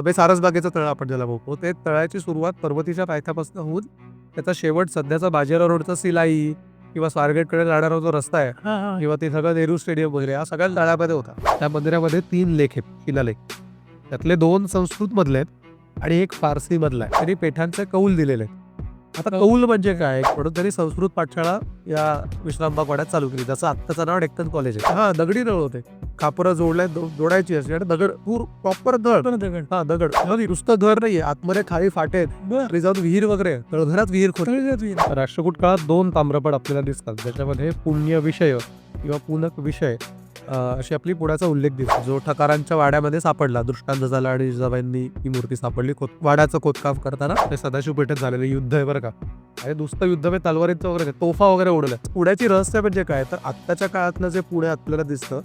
बे सारसबागेचं तळ आपण ज्याला बघतो ते तळाची सुरुवात पर्वतीच्या पायथ्यापासून होऊन त्याचा शेवट सध्याचा बाजीराव रोडचा सिलाई किंवा स्वारगेटकडे जाणारा जो रस्ता आहे किंवा ते सगळं नेहरू स्टेडियम वगैरे या सगळ्या तळ्यामध्ये होता. त्या मंदिरामध्ये तीन लेख आहेत शिलालेख त्यातले दोन संस्कृत मधले आहेत आणि एक फारसी मधला आहे. त्यांनी पेठांचे कौल दिलेले आहेत. आता कौल म्हणजे काय? म्हणून त्यांनी संस्कृत पाठशाळा या विश्रामबाग वाड्यात चालू केली. जसं आत्ताचं नाव डेक्कन कॉलेज आहे. हा दगडी नळ होते. खापरं जोडल्या दो- जोडायची असते आणि दगड पूर प्रॉपर दगड दगड. हा दगड. आणि नुसतं घर नाहीये. आतमध्ये खाली फाटे आहेत. जाऊन विहीर वगैरे. तळघरात विहीर खोद. राष्ट्रकूट काळात दोन ताम्रपट आपल्याला दिसतात. ज्याच्यामध्ये पुण्य विषय किंवा पुनक विषय अशी आपली पुण्याचा उल्लेख दिसतो जो ठकारांच्या वाड्यामध्ये सापडला. दृष्टांत झाला आणि जिजाबाईंनी ही मूर्ती सापडली. खोद वाड्याचं खोदकाम करताना ते सदाशिव पेठेत झालेलं युद्ध आहे बरं का. आणि नुसतं युद्ध म्हणजे तलवारीचं वगैरे तोफा वगैरे उडवल्या पुण्याची रहस्य म्हणजे काय? तर आत्ताच्या काळातलं जे पुणे आपल्याला दिसतं